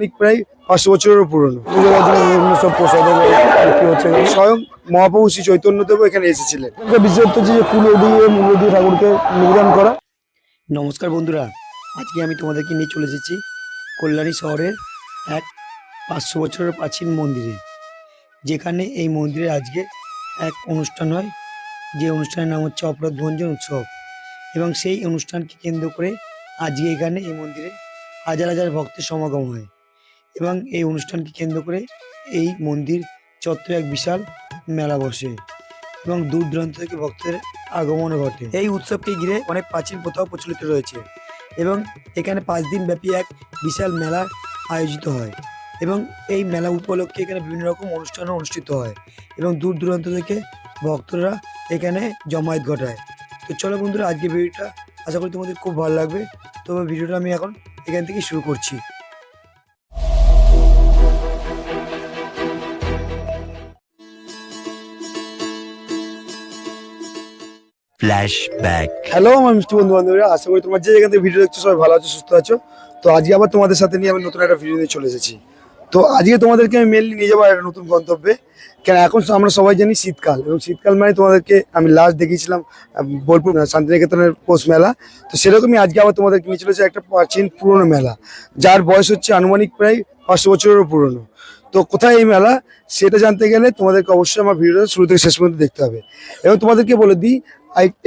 অনেক প্রায় পাঁচশো বছরেরও পুরনো। বিভিন্ন সব প্রসাদের বিক্রি হচ্ছে স্বয়ং মহাপ্রভু শ্রী চৈতন্যদেব এখানে এসেছিলেন। বিশেষত্ব হচ্ছে যে কুলো দিয়ে মূল্য দিয়ে ঠাকুরকে নিবেদন করা। নমস্কার বন্ধুরা আজকে আমি তোমাদেরকে নিয়ে চলে এসেছি কল্যাণী শহরের এক পাঁচশো বছরের প্রাচীন মন্দিরে যেখানে এই মন্দিরে আজকে এক অনুষ্ঠান হয়। যে অনুষ্ঠানের নাম হচ্ছে অপরাধ ভঞ্জন উৎসব এবং সেই অনুষ্ঠানকে কেন্দ্র করে আজকে এখানে এই মন্দিরে হাজার হাজার ভক্তের সমাগম হয়। এবং এই অনুষ্ঠানকে কেন্দ্র করে এই মন্দির চত্বরে এক বিশাল মেলা বসে এবং দূর দূরান্ত থেকে ভক্তের আগমনও ঘটে। এই উৎসবকে ঘিরে অনেক প্রাচীন প্রথাও প্রচলিত রয়েছে এবং এখানে পাঁচ দিন ব্যাপী এক বিশাল মেলা আয়োজিত হয় এবং এই মেলা উপলক্ষে এখানে বিভিন্ন রকম অনুষ্ঠানও অনুষ্ঠিত হয় এবং দূর দূরান্ত থেকে ভক্তরা এখানে জমায়েত ঘটায়। তো চলো বন্ধুরা আজকে ভিডিওটা আশা করি তোমাদের খুব ভালো লাগবে। তবে ভিডিওটা আমি এখন এখান থেকে শুরু করছি। Flashback. হ্যালো আমার মিষ্টি বন্ধু বান্ধবীরা আশা করি তোমার যে যেখান থেকে ভিডিও দেখছ সবাই ভালো আছো, সুস্থ আছো। তো আজকে আবার তোমাদের সাথে নিয়ে আমি নতুন একটা ভিডিও নিয়ে চলে এসেছি। তো আজকে তোমাদেরকে আমি মেনলি নিয়ে যাব একটা নতুন গন্তব্যে। কেন, এখন আমরা সবাই জানি শীতকাল, এবং শীতকাল মানে তোমাদেরকে আমি লাস্ট দেখিয়েছিলাম বোলপুর শান্তিনিকেতনের পৌষ মেলা। তো সেরকমই আজকে আবার তোমাদেরকে নিয়ে চলেছে একটা প্রাচীন পুরনো মেলা, যার বয়স হচ্ছে আনুমানিক প্রায় পাঁচশো বছরেরও পুরনো। তো কোথায় এই মেলা, সেটা জানতে গেলে তোমাদেরকে অবশ্যই আমার ভিডিওটা শুরু থেকে শেষ পর্যন্ত দেখতে হবে। এবং তোমাদেরকে বলে দিই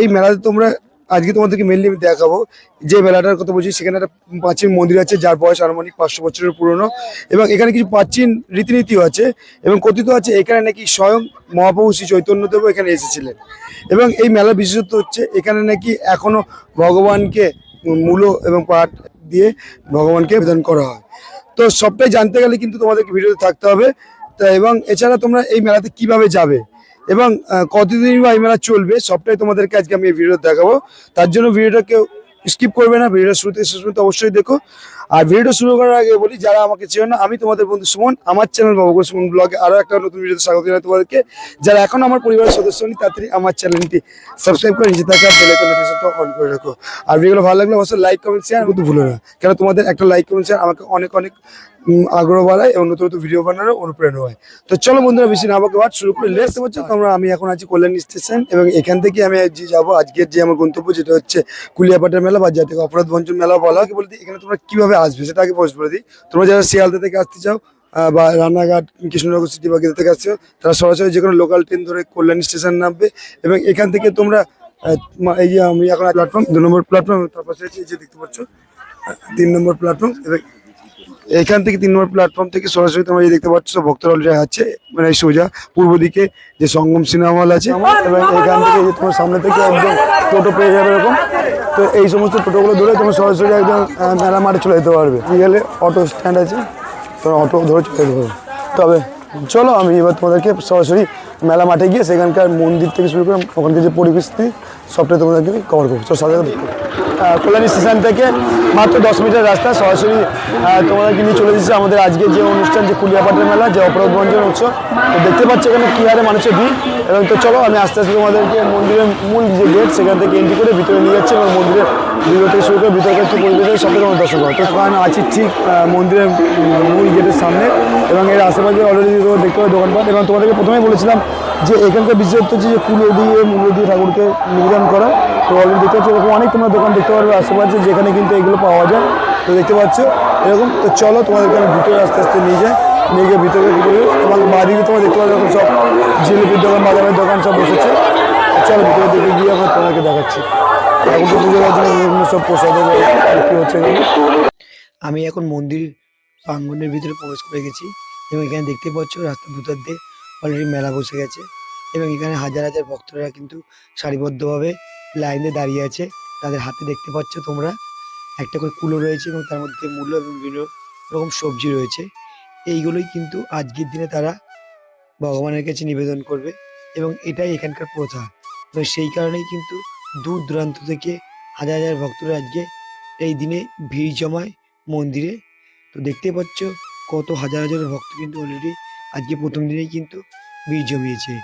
এই মেলাতে তোমরা আজকে তোমাদেরকে মেনলি আমি দেখাবো। যে মেলাটার কথা বলছি, সেখানে একটা প্রাচীন মন্দির আছে, যার বয়স আনুমানিক পাঁচশো বছরের পুরনো। এবং এখানে কিছু প্রাচীন রীতিনীতিও আছে এবং কথিত আছে, এখানে নাকি স্বয়ং মহাপ্রভু শ্রী চৈতন্যদেবও এখানে এসেছিলেন। এবং এই মেলার বিশেষত্ব হচ্ছে, এখানে নাকি এখনও ভগবানকে মূলো এবং পাঠ দিয়ে ভগবানকে নিবেদন করা হয়। তো সবটাই জানতে গেলে কিন্তু তোমাদেরকে ভিডিওতে থাকতে হবে। তা এবং এছাড়া তোমরা এই মেলাতে কীভাবে যাবে? এবং কতদিন বা এই মেলা চলবে, সবটাই তোমাদেরকে আজকে আমি এই ভিডিও দেখাবো। তার জন্য ভিডিওটা কেউ স্কিপ করবে না ভিডিওটা শুরুতে শেষ পর্যন্ত অবশ্যই দেখো। আর ভিডিওটা শুরু করার আগে বলি, যারা আমাকে চেনো না, আমি তোমাদের বন্ধু সুমন, আমার চ্যানেল বাবুগর সুমন ব্লগে আরও একটা নতুন ভিডিওতে স্বাগত জানাই তোমাদেরকে। যারা এখন আমার পরিবারের সদস্য নেই তাড়াতাড়ি আমার চ্যানেলটি সাবস্ক্রাইব করে নিচে থাকা বেল আইকন নোটিফিকেশনটা অন করে রাখো। আর ভিডিওগুলো ভালো লাগলে অবশ্যই লাইক কমেন্ট শেয়ার কিন্তু ভুলো না। কেন, তোমাদের একটা লাইক কমেন্ট শেয়ার আমাকে অনেক অনেক আগ্রহ বাড়ায় এবং নতুন নতুন ভিডিও বানানোর অনুপ্রেরণা হয়। তো চলো বন্ধুরা, বেশি না বাদ, শুরু করে। লেটস বলছো তোমরা আমি এখন আছি কল্যাণ স্টেশন এবং এখান থেকে আমি যে যাব, আজকের যে আমার গন্তব্য যেটা হচ্ছে কুলিয়াপাটের মেলা বা যাতে অপরাধ ভঞ্জন মেলা বলা হয়। বলতে, এখানে তোমরা কীভাবে আসবে সেটা আগে পোস্ট করে দিই। তোমরা যারা শিয়ালদা থেকে আসতে চাও বা রানাঘাট, কৃষ্ণনগর সিটি বা গেদা থেকে আসছো তারা সরাসরি যে কোনো লোকাল ট্রেন ধরে কল্যাণ স্টেশন নামবে এবং এখান থেকে তোমরা এই যে আমি এখন প্ল্যাটফর্ম দু নম্বর প্ল্যাটফর্ম তার পাশে যে দেখতে পাচ্ছ তিন নম্বর প্ল্যাটফর্ম এবং এখান থেকে তিন নম্বর প্ল্যাটফর্ম থেকে সরাসরি তোমরা দেখতে পাচ্ছ ভক্তরা অলরেডি আছে মানে সোজা পূর্ব দিকে যে সঙ্গম সিনেমা হল আছে এবং এখান থেকে যে তোমার সামনে থেকে একদম টোটো পেয়ে যাবে এরকম। তো এই সমস্ত টোটোগুলো ধরে তোমরা সরাসরি একদম মেলা মাঠে চলে যেতে পারবে। গেলে অটো স্ট্যান্ড আছে তোমার অটো ধরে চলে যেতে পারবে। তবে চলো, আমি এবার তোমাদেরকে সরাসরি মেলা মাঠে গিয়ে সেখানকার মন্দির থেকে শুরু করে ওখানকার যে পরিবেশটি সবটাই তোমাদেরকে কভার করব। চলো, সাথে। কল্যাণী স্টেশন থেকে মাত্র দশ মিটার রাস্তা, সরাসরি তোমাদেরকে নিয়ে চলে এসেছে আমাদের আজকে যে অনুষ্ঠান, যে কুলিয়াপাটের মেলা, যে অপরাধ ভঞ্জন উৎসব। তো দেখতে পাচ্ছ এখানে কি হারে মানুষের ভিড়। এবং তো চলো, আমি আস্তে আস্তে তোমাদেরকে মন্দিরের মূল যে গেট সেখান থেকে এন্ট্রি করে ভিতরে নিয়ে যাচ্ছি এবং মন্দিরের ভিতর থেকে শুরু করে পরিবেশের সব তোমার দর্শক হয়। তো আমি আছি ঠিক মন্দিরের মূল গেটের সামনে এবং এর আশেপাশে অলরেডি তোমরা দেখতে পাবে দোকানপাট এবং তোমাদেরকে প্রথমেই বলেছিলাম যে এখানকার বিশেষত্ব হচ্ছে যে কুলো দিয়ে মূল্য দিয়ে ঠাকুরকে নিবেদন করা। তো অলরেডি দেখতে পাচ্ছ এরকম অনেক তোমরা দোকান দেখতে পারবে আশেপাশে যেখানে কিন্তু এগুলো পাওয়া যায়। তো দেখতে পাচ্ছ এরকম। তো চলো তোমাদেরকে আমি ভিতরে আস্তে আস্তে নিয়ে যাই। নিয়ে গিয়ে ভিতরে এবং বাড়িতে তোমরা দেখতে পাবে এরকম সব জিলিপির দোকান বাদামের দোকান সব বসেছে। চলো ভিতরে দিকে গিয়ে আমরা তোমাকে দেখাচ্ছি। আমি এখন মন্দির প্রাঙ্গণের ভিতরে প্রবেশ করে গেছি এবং এখানে দেখতে পাচ্ছ রাস্তার দুধার দিয়ে অলরেডি মেলা বসে গেছে এবং এখানে হাজার হাজার ভক্তরা কিন্তু সারিবদ্ধভাবে লাইনে দাঁড়িয়ে আছে। তাদের হাতে দেখতে পাচ্ছ তোমরা একটা করে কুলো রয়েছে এবং তার মধ্যে মূল্য এবং বিভিন্ন রকম সবজি রয়েছে। এইগুলোই কিন্তু আজকের দিনে তারা ভগবানের কাছে নিবেদন করবে এবং এটাই এখানকার প্রথা। এবং সেই কারণেই কিন্তু দূর দূরান্ত থেকে হাজার হাজার ভক্তরা আজকে এই দিনে ভিড় জমায় মন্দিরে। তো দেখতে পাচ্ছ কত হাজার হাজার ভক্ত কিন্তু অলরেডি আজকে প্রথম দিনেই কিন্তু ভিড় জমিয়েছে।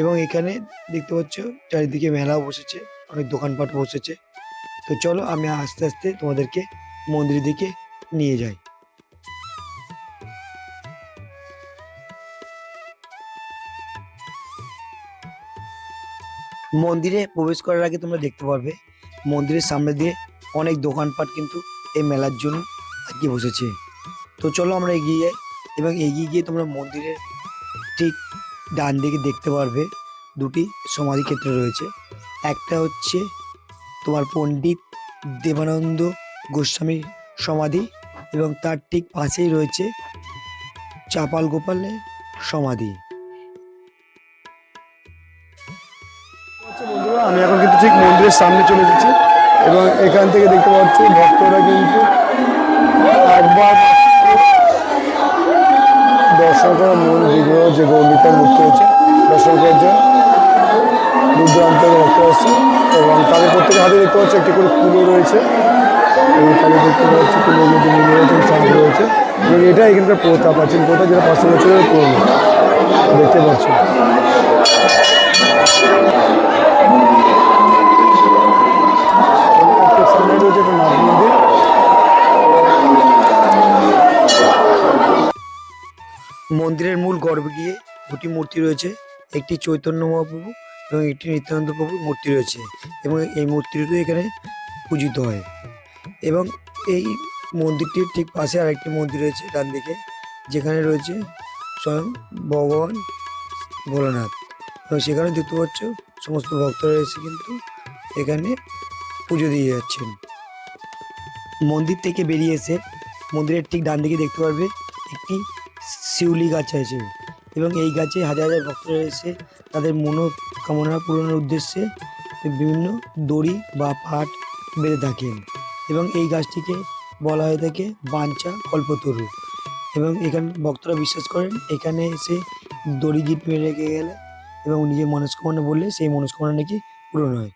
এবং এখানে দেখতে পাচ্ছ চারিদিকে মেলাও বসেছে, অনেক দোকানপাট বসেছে। তো চলো আমি আস্তে আস্তে তোমাদেরকে মন্দিরের দিকে নিয়ে যাই। মন্দিরে প্রবেশ করার আগে তোমরা দেখতে পারবে, মন্দিরের সামনে দিয়ে অনেক দোকানপাট কিন্তু এই মেলার জন্য আজকে বসেছে। তো চলো আমরা এগিয়ে যাই এবং এগিয়ে গিয়ে তোমরা মন্দিরের ঠিক ডান দিকে দেখতে পারবে দুটি সমাধি ক্ষেত্র রয়েছে। একটা হচ্ছে তোমার পণ্ডিত দেবানন্দ গোস্বামীর সমাধি এবং তার ঠিক পাশেই রয়েছে চাপাল গোপালের সমাধি। বন্ধুরা, আমি এখন কিন্তু ঠিক মন্দিরের সামনে চলে এসেছি এবং এখান থেকে দেখতে পাচ্ছি ভক্তরা কিন্তু একবার দর্শন করার মূল বিগ্রহ যে গৌমিতার মূর্তি হচ্ছে দর্শন করার জন্য দূর ভক্ত আসছে এবং তাদের প্রত্যেকের হাতে দেখতে পাচ্ছি একটি করে কুলো রয়েছে। এবং তাদের দেখতে পাচ্ছি কুলোর মধ্যে রয়েছে চাঁদ রয়েছে এবং এটা এখানকার প্রথা প্রাচীন প্রথা যেটা পাঁচশো বছরের পুরনো। দেখতে পাচ্ছি। মন্দিরের মূল গর্ভে গিয়ে দুটি মূর্তি রয়েছে। একটি চৈতন্য মহাপ্রভু এবং একটি নিত্যানন্দ প্রভুর মূর্তি রয়েছে এবং এই মূর্তিটি এখানে পূজিত হয়। এবং এই মন্দিরটির ঠিক পাশে আরেকটি মন্দির রয়েছে ডান দিকে, যেখানে রয়েছে স্বয়ং ভগবান ভোলানাথ। এবং সেখানে দেখতে পাচ্ছ সমস্ত ভক্তরা এসে কিন্তু এখানে পুজো দিয়ে যাচ্ছেন। মন্দির থেকে বেরিয়ে এসে মন্দিরের ঠিক ডান দিকে দেখতে পারবে একটি শিউলি গাছ আছে এবং এই গাছে হাজার হাজার ভক্তরা এসে তাদের মনোকামনা পূরণের উদ্দেশ্যে বিভিন্ন দড়ি বা পাট বেঁধে থাকেন। এবং এই গাছটিকে বলা হয়ে থাকে বাঞ্চা কল্পতরু। এবং এখানে ভক্তরা বিশ্বাস করেন, এখানে এসে দড়ি গিট মেরে রেখে গেলে এবং নিজের মনস্কামনা বললে সেই মনস্কামনা নাকি পূরণ হয়।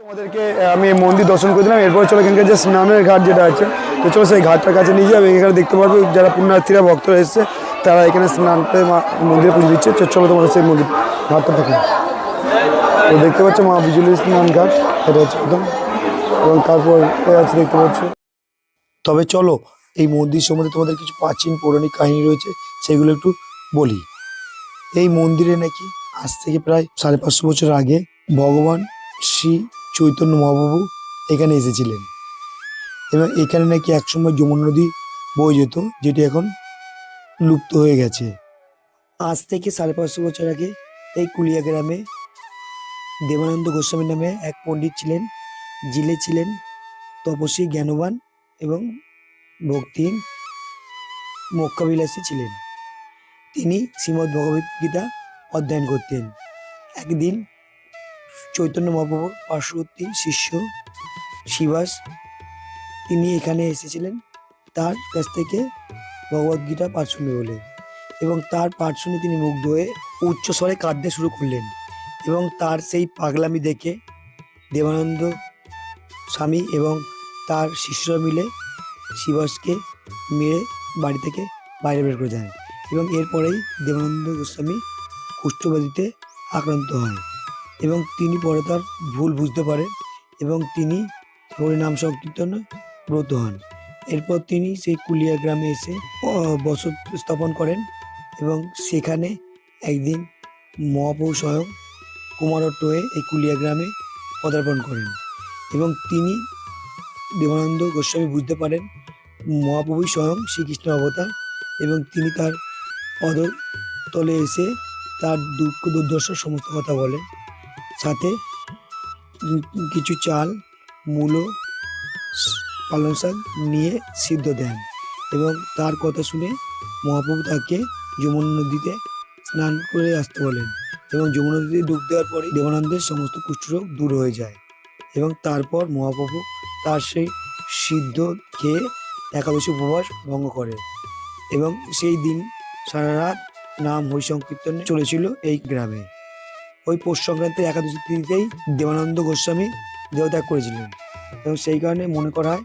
তোমাদেরকে আমি মন্দির দর্শন করে দিলাম। এরপর চলো এখানকার যে স্নানের ঘাট যেটা আছে, তো চলো সেই ঘাটটার কাছে নিয়ে যাবে এখানে দেখতে পারবে যারা পুণ্যার্থীরা, ভক্তরা এসেছে। তারা এখানে স্নান করে মা মন্দিরে পুজো দিচ্ছে চলো তোমাদের সেই মন্দির ঘাটটা দেখুন তো দেখতে পাচ্ছ মা বিজুলি স্নান ঘাট, এটা হচ্ছে একদম। এবং তারপর আছে দেখতে পাচ্ছ। তবে চলো, এই মন্দির সম্বন্ধে তোমাদের কিছু প্রাচীন পৌরাণিক কাহিনী রয়েছে, সেগুলো একটু বলি। এই মন্দিরে নাকি আজ থেকে প্রায় সাড়ে পাঁচশো বছর আগে ভগবান শ্রী চৈতন্য মহাপ্রভু এখানে এসেছিলেন। এবং এখানে নাকি একসময় যমুনা নদী বয়ে যেত, যেটি এখন লুপ্ত হয়ে গেছে। আজ থেকে সাড়ে পাঁচশো বছর আগে এই কুলিয়া গ্রামে দেবানন্দ গোস্বামী নামে এক পণ্ডিত ছিলেন। জিলে ছিলেন, তপস্বী, জ্ঞানবান এবং ভক্তিহীন মক্কাবিলাসী ছিলেন। তিনি শ্রীমদ্ ভগবত গীতা অধ্যয়ন করতেন। একদিন চৈতন্য মহাপ্রভুর পার্শ্ববর্তী শিষ্য শিবাস তিনি এখানে এসেছিলেন। তার কাছ থেকে ভগবদ্গীতা পাঠ শুনে বলে। এবং তার পাঠ শুনে তিনি মুগ্ধ হয়ে উচ্চ স্বরে কাঁদতে শুরু করলেন। এবং তার সেই পাগলামি দেখে দেবানন্দ স্বামী এবং তার শিষ্যরা মিলে শিবাসকে মেরে বাড়ি থেকে বাইরে বের করে দেন এবং এরপরেই দেবানন্দ গোস্বামী কুষ্ঠব্যাধিতে আক্রান্ত হয় এবং তিনি পরে তার ভুল বুঝতে পারেন এবং তিনি হরিনাম সংকীর্তনে ব্রত হন। এরপর তিনি সেই কুলিয়া গ্রামে এসে বসত স্থাপন করেন এবং সেখানে একদিন মহাপ্রভু স্বয়ং কুমারট্ট হয়ে এই কুলিয়া গ্রামে পদার্পণ করেন এবং তিনি দেবানন্দ গোস্বামী বুঝতে পারেন মহাপ্রভুই স্বয়ং শ্রীকৃষ্ণ অবতার এবং তিনি তার পদ তলে এসে তার দুঃখ দুর্দশার সমস্ত কথা বলেন। সাথে কিছু চাল, মূলো পালং শাক নিয়ে সিদ্ধ দেন এবং তার কথা শুনে মহাপ্রভু তাকে যমুনা নদীতে স্নান করে আসতে বলেন এবং যমুনা নদীতে ডুব দেওয়ার পরে দেবানন্দের সমস্ত কুষ্ঠরোগ দূর হয়ে যায় এবং তারপর মহাপ্রভু তার সেই সিদ্ধ খেয়ে একাদশী উপবাস ভঙ্গ করে এবং সেই দিন সারা রাত নাম হরিসংকীর্তনে চলেছিল এই গ্রামে। ওই পৌষ সংক্রান্তির একাদশী তিথিতেই দেবানন্দ গোস্বামী দেহত্যাগ করেছিলেন এবং সেই কারণে মনে করা হয়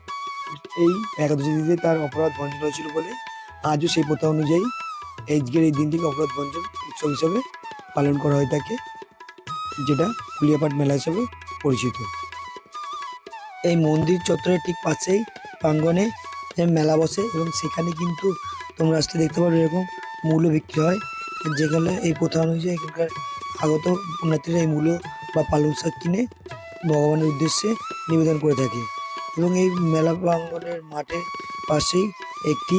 এই একাদশী তিথিতে তার অপরাধ ভঞ্জন হয়েছিল বলে আজও সেই প্রথা অনুযায়ী আজকের এই দিনটিকে অপরাধ ভঞ্জন উৎসব হিসেবে পালন করা হয়ে থাকে যেটা কুলিয়াপাট মেলা হিসেবে পরিচিত। এই মন্দির চত্বরের ঠিক পাশেই প্রাঙ্গণে এ মেলা বসে এবং সেখানে কিন্তু তোমরা আসতে দেখতে পারো এরকম মূল্য বিক্রি হয়। যেখানে এই প্রথা অনুযায়ী এখানকার আগত পুণ্যার্থীরা এই মূল্য বা পালং শাক কিনে ভগবানের উদ্দেশ্যে নিবেদন করে থাকে। এবং এই মেলা প্রাঙ্গণের মাঠের পাশেই একটি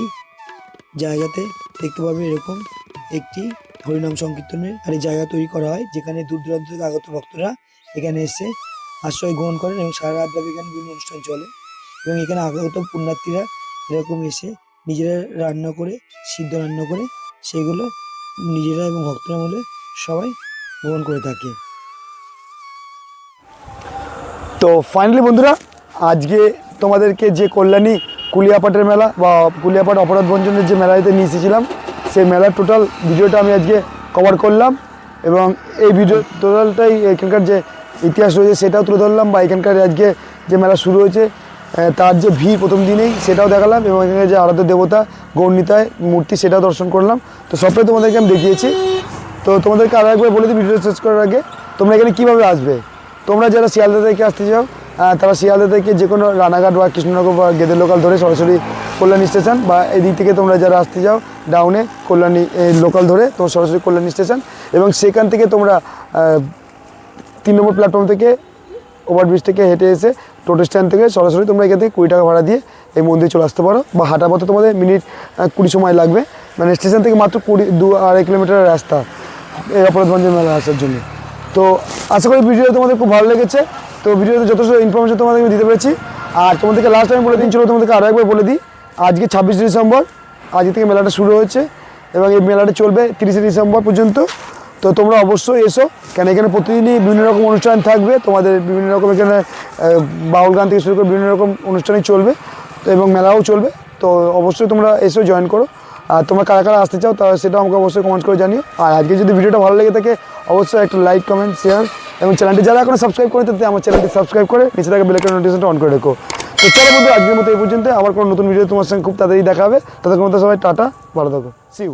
জায়গাতে দেখতে পাবে এরকম একটি হরিনাম সংকীর্তনের আর জায়গা তৈরি করা হয়, যেখানে দূর দূরান্ত থেকে আগত ভক্তরা এখানে এসে আশ্রয় গ্রহণ করেন এবং সারা রাত ব্যাপী এখানে বিভিন্ন অনুষ্ঠান চলে। এবং এখানে আগত পুণ্যার্থীরা এরকম এসে নিজেরা রান্না করে, সিদ্ধ রান্না করে, সেগুলো নিজেরা এবং ভক্তরা মিলে সবাই গ্রহণ করে থাকে। তো ফাইনালি বন্ধুরা আজকে তোমাদেরকে যে কল্যাণী কুলিয়াপাটের মেলা বা কুলিয়াপাট অপরাধ ভঞ্জনের যে মেলাতে নিয়ে এসেছিলাম, সেই মেলার টোটাল ভিডিওটা আমি আজকে কভার করলাম এবং এই ভিডিও টোটালটাই এখানকার যে ইতিহাস রয়েছে সেটাও তুলে ধরলাম বা এখানকার আজকে যে মেলা শুরু হয়েছে তার যে ভিড় প্রথম দিনেই সেটাও দেখালাম এবং এখানে যে আরাধ্য দেবতা, গৌরনীতায় মূর্তি সেটাও দর্শন করলাম। তো সবটাই তোমাদেরকে আমি দেখিয়েছি। তো তোমাদেরকে আরও একবার বলে দিই ভিডিওটা শেষ করার আগে, তোমরা এখানে কীভাবে আসবে? তোমরা যারা শিয়ালদা থেকে আসতে চাও তারা শিয়ালদা থেকে যে কোনো রানাঘাট বা কৃষ্ণনগর বা গেদের লোকাল ধরে সরাসরি কল্যাণী স্টেশন বা এদিক থেকে তোমরা যারা আসতে যাও ডাউনে কল্যাণী লোকাল ধরে তোমরা সরাসরি কল্যাণী স্টেশন এবং সেখান থেকে তোমরা তিন নম্বর প্ল্যাটফর্ম থেকে ওভারব্রিজ থেকে হেঁটে এসে টোটো স্ট্যান্ড থেকে সরাসরি তোমরা এখান থেকে কুড়ি টাকা ভাড়া দিয়ে এই মন্দিরে চলে আসতে পারো বা হাঁটা পথে তোমাদের মিনিট কুড়ি সময় লাগবে। মানে স্টেশন থেকে মাত্র কুড়ি, দু আড়াই কিলোমিটারের রাস্তা এই অপরাধভঞ্জন মেলা আসার জন্য। তো আশা করি ভিডিও তোমাদের খুব ভালো লেগেছে। তো ভিডিওতে যথেষ্ট ইনফরমেশন তোমাদেরকে দিতে পেরেছি। আর তোমাদেরকে লাস্ট টাইম বলে দিন, চলো তোমাদেরকে আরও একবার বলে দিই। আজকে ছাব্বিশে ডিসেম্বর, আজকে থেকে মেলাটা শুরু হয়েছে এবং এই মেলাটা চলবে তিরিশে ডিসেম্বর পর্যন্ত। তো তোমরা অবশ্যই এসো, কেন এখানে প্রতিদিনই বিভিন্ন রকম অনুষ্ঠান থাকবে। তোমাদের বিভিন্ন রকম এখানে বাউল গান থেকে শুরু করে বিভিন্ন রকম অনুষ্ঠানই চলবে তো এবং মেলাও চলবে। তো অবশ্যই তোমরা এসো জয়েন করো। আর তোমরা কারা কারা আসতে চাও, তা সেটা আমাকে অবশ্যই কমেন্ট করে জানিও। আর আজকে যদি ভিডিওটা ভালো লেগে থাকে, অবশ্যই একটা লাইক কমেন্ট শেয়ার এবং চ্যানেলটি যারা এখন সাবস্ক্রাইব করে তাতে আমার চ্যানেলটি সাবস্ক্রাইব করে নিচে থাকা বেলেকার নোটিফিকেশনটা অন করে রেখো। তো চলো বন্ধু আজকের মতো এই পর্যন্ত আবার কোনো নতুন ভিডিও তোমার সঙ্গে খুব তাড়াতাড়ি দেখা হবে। তাদের মধ্যে সবাই টাটা, ভালো থাকো। সিউ